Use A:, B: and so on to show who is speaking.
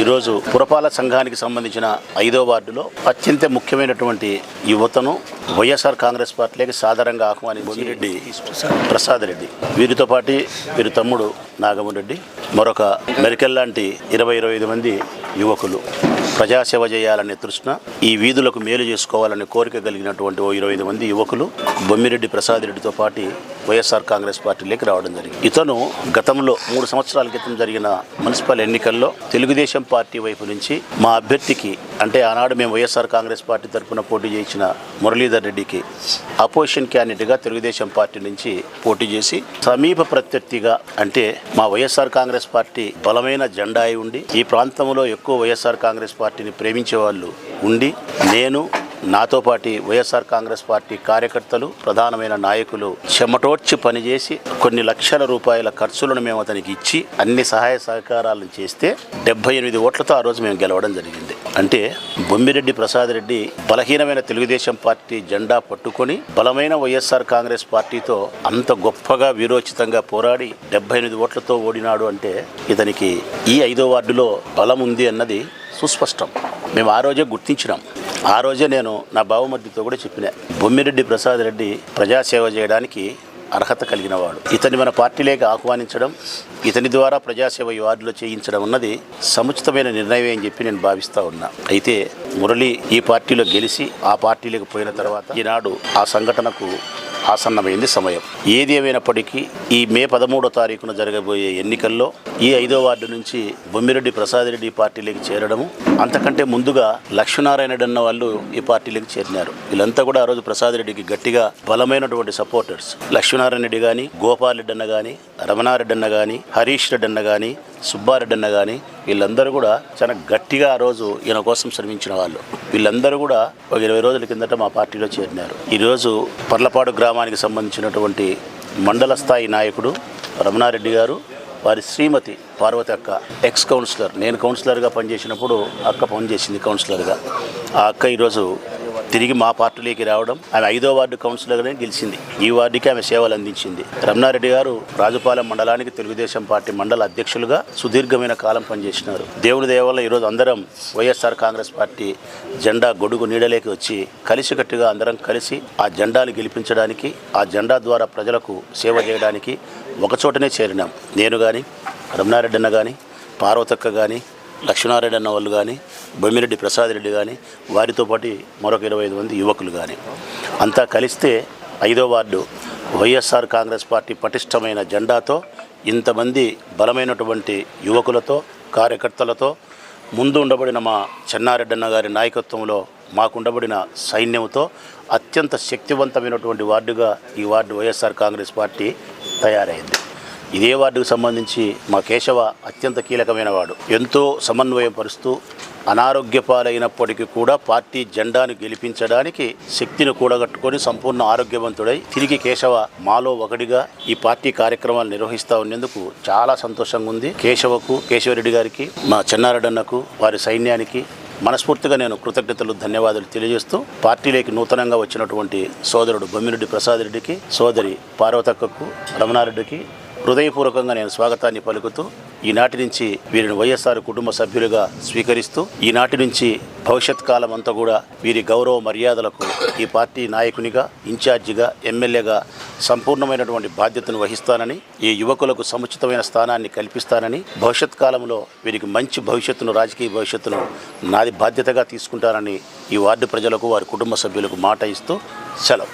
A: ఈరోజు పురపాలక సంఘానికి సంబంధించిన ఐదో వార్డులో అత్యంత ముఖ్యమైనటువంటి యువతను వైఎస్ఆర్ కాంగ్రెస్ పార్టీలోకి సాధారణంగా ఆహ్వానించి రెడ్డి ప్రసాద్ రెడ్డి. వీరితో పాటు వీరి తమ్ముడు నాగమరెడ్డి మరొక మెరికల్ లాంటి ఇరవై ఇరవై ఐదు మంది యువకులు. ప్రజాసేవ చేయాలనే తృష్ణ ఈ వీధులకు మేలు చేసుకోవాలనే కోరిక కలిగినటువంటి ఓ ఇరవై ఐదు మంది యువకులు బొమ్మిరెడ్డి ప్రసాద్ రెడ్డితో పాటు వైఎస్ఆర్ కాంగ్రెస్ పార్టీలోకి రావడం జరిగింది. ఇతను గతంలో మూడు సంవత్సరాల క్రితం జరిగిన మున్సిపల్ ఎన్నికల్లో తెలుగుదేశం పార్టీ వైపు నుంచి మా అభ్యర్థికి అంటే ఆనాడు మేము వైఎస్ఆర్ కాంగ్రెస్ పార్టీ తరఫున పోటీ చేసిన మురళీధర్ రెడ్డికి అపోజిషన్ క్యాండిడేట్గా తెలుగుదేశం పార్టీ నుంచి పోటీ చేసి సమీప ప్రత్యర్థిగా అంటే మా వైఎస్ఆర్ కాంగ్రెస్ పార్టీ బలమైన జెండా అయి ఉండి ఈ ప్రాంతంలో ఎక్కువ వైఎస్ఆర్ కాంగ్రెస్ పార్టీని ప్రేమించే వాళ్ళు ఉండి నేను నాతో పాటి వైఎస్ఆర్ కాంగ్రెస్ పార్టీ కార్యకర్తలు ప్రధానమైన నాయకులు చెమటోడ్చి పనిచేసి కొన్ని లక్షల రూపాయల ఖర్చులను మేము అతనికి ఇచ్చి అన్ని సహాయ సహకారాలను చేస్తే డెబ్బై ఎనిమిది ఓట్లతో ఆ రోజు మేము గెలవడం జరిగింది. అంటే బొమ్మిరెడ్డి ప్రసాద్ రెడ్డి బలహీనమైన తెలుగుదేశం పార్టీ జెండా పట్టుకొని బలమైన వైఎస్ఆర్ కాంగ్రెస్ పార్టీతో అంత గొప్పగా వీరోచితంగా పోరాడి డెబ్బై ఎనిమిది ఓట్లతో ఓడినాడు అంటే ఇతనికి ఈ ఐదో వార్డులో బలం ఉంది అన్నది సుస్పష్టం. మేము ఆ రోజే గుర్తించినాం. ఆ రోజే నేను నా బావమర్దితో కూడా చెప్పిన బొమ్మిరెడ్డి ప్రసాద్ రెడ్డి ప్రజాసేవ చేయడానికి అర్హత కలిగిన వాడు. ఇతన్ని మన పార్టీలోకి ఆహ్వానించడం ఇతని ద్వారా ప్రజాసేవ ఈ వార్డులో చేయించడం అన్నది సముచితమైన నిర్ణయం అని చెప్పి నేను భావిస్తా ఉన్నా. అయితే మురళి ఈ పార్టీలో గెలిచి ఆ పార్టీలోకి పోయిన తర్వాత ఈనాడు ఆ సంఘటనకు ఆసన్నమైంది సమయం. ఏది ఏమైనప్పటికీ ఈ మే పదమూడో తారీఖున జరగబోయే ఎన్నికల్లో ఈ ఐదో వార్డు నుంచి బొమ్మిరెడ్డి ప్రసాద్ రెడ్డి పార్టీలోకి చేరడము అంతకంటే ముందుగా లక్ష్మీనారాయణ అన్న వాళ్ళు ఈ పార్టీలోకి చేరినారు. వీళ్ళంతా కూడా ఆ రోజు ప్రసాద్ రెడ్డికి గట్టిగా బలమైనటువంటి సపోర్టర్స్. లక్ష్మీనారాయణ రెడ్డి కానీ గోపాల్ రెడ్డి అన్న కానీ రమణారెడ్డి అన్న కానీ హరీష్ రెడ్డి అన్న కానీ సుబ్బారెడ్డి అన్న కానీ వీళ్ళందరూ కూడా చాలా గట్టిగా ఆ రోజు ఈయన కోసం శ్రమించిన వాళ్ళు. వీళ్ళందరూ కూడా ఒక ఇరవై రోజుల కిందట మా పార్టీలో చేరినారు. ఈరోజు పర్లపాడు గ్రామానికి సంబంధించినటువంటి మండల స్థాయి నాయకుడు రమణారెడ్డి గారు వారి శ్రీమతి పార్వతి అక్క ఎక్స్ కౌన్సిలర్ నేను కౌన్సిలర్గా పనిచేసినప్పుడు అక్క పనిచేసింది కౌన్సిలర్గా ఆ అక్క ఈరోజు తిరిగి మా పార్టీలోకి రావడం ఆమె ఐదో వార్డు కౌన్సిలర్గానే గెలిచింది. ఈ వార్డుకి ఆమె సేవలు అందించింది. రమణారెడ్డి గారు రాజుపాలెం మండలానికి తెలుగుదేశం పార్టీ మండల అధ్యక్షులుగా సుదీర్ఘమైన కాలం పనిచేసినారు. దేవుడి దేవాలయం ఈరోజు అందరం వైఎస్ఆర్ కాంగ్రెస్ పార్టీ జెండా గొడుగు నీడలేకి వచ్చి కలిసికట్టుగా అందరం కలిసి ఆ జెండాను గెలిపించడానికి ఆ జెండా ద్వారా ప్రజలకు సేవ చేయడానికి ఒకచోటనే చేరినాం. నేను కానీ రమణారెడ్డి అన్న కానీ పార్వతక్క కానీ లక్ష్మణారెడ్డి అన్న వాళ్ళు కానీ బొమ్మిరెడ్డి ప్రసాద్ రెడ్డి కానీ వారితో పాటు మరొక ఇరవై ఐదు మంది యువకులు కానీ అంతా కలిస్తే ఐదో వార్డు వైఎస్ఆర్ కాంగ్రెస్ పార్టీ పటిష్టమైన జెండాతో ఇంతమంది బలమైనటువంటి యువకులతో కార్యకర్తలతో ముందు ఉండబడిన మా చెన్నారెడ్డన్న గారి నాయకత్వంలో మాకుండబడిన సైన్యంతో అత్యంత శక్తివంతమైనటువంటి వార్డుగా ఈ వార్డు వైఎస్ఆర్ కాంగ్రెస్ పార్టీ తయారైంది. ఇదే వార్డుకు సంబంధించి మా కేశవ అత్యంత కీలకమైన వాడు. ఎంతో సమన్వయం పరుస్తూ అనారోగ్య పాలైనప్పటికీ కూడా పార్టీ జెండాను గెలిపించడానికి శక్తిని కూడగట్టుకొని సంపూర్ణ ఆరోగ్యవంతుడై తిరిగి కేశవ మాలో ఒకటిగా ఈ పార్టీ కార్యక్రమాలు నిర్వహిస్తూ ఉన్నందుకు చాలా సంతోషంగా ఉంది. కేశవకు కేశవరెడ్డి గారికి మా చెన్నారెడ్డన్నకు వారి సైన్యానికి మనస్ఫూర్తిగా నేను కృతజ్ఞతలు ధన్యవాదాలు తెలియజేస్తూ పార్టీలోకి నూతనంగా వచ్చినటువంటి సోదరుడు బొమ్మిరెడ్డి ప్రసాద్ రెడ్డికి సోదరి పార్వతక్కకు రమణారెడ్డికి హృదయపూర్వకంగా నేను స్వాగతాన్ని పలుకుతూ ఈనాటి నుంచి వీరిని వైఎస్ఆర్ కుటుంబ సభ్యులుగా స్వీకరిస్తూ ఈనాటి నుంచి భవిష్యత్ కాలం అంతా కూడా వీరి గౌరవ మర్యాదలకు ఈ పార్టీ నాయకునిగా ఇన్ఛార్జిగా ఎమ్మెల్యేగా సంపూర్ణమైనటువంటి బాధ్యతను వహిస్తానని ఈ యువకులకు సముచితమైన స్థానాన్ని కల్పిస్తానని భవిష్యత్ కాలంలో వీరికి మంచి భవిష్యత్తును రాజకీయ భవిష్యత్తును నాది బాధ్యతగా తీసుకుంటానని ఈ వార్డు ప్రజలకు వారి కుటుంబ సభ్యులకు మాట ఇస్తూ సెలవు.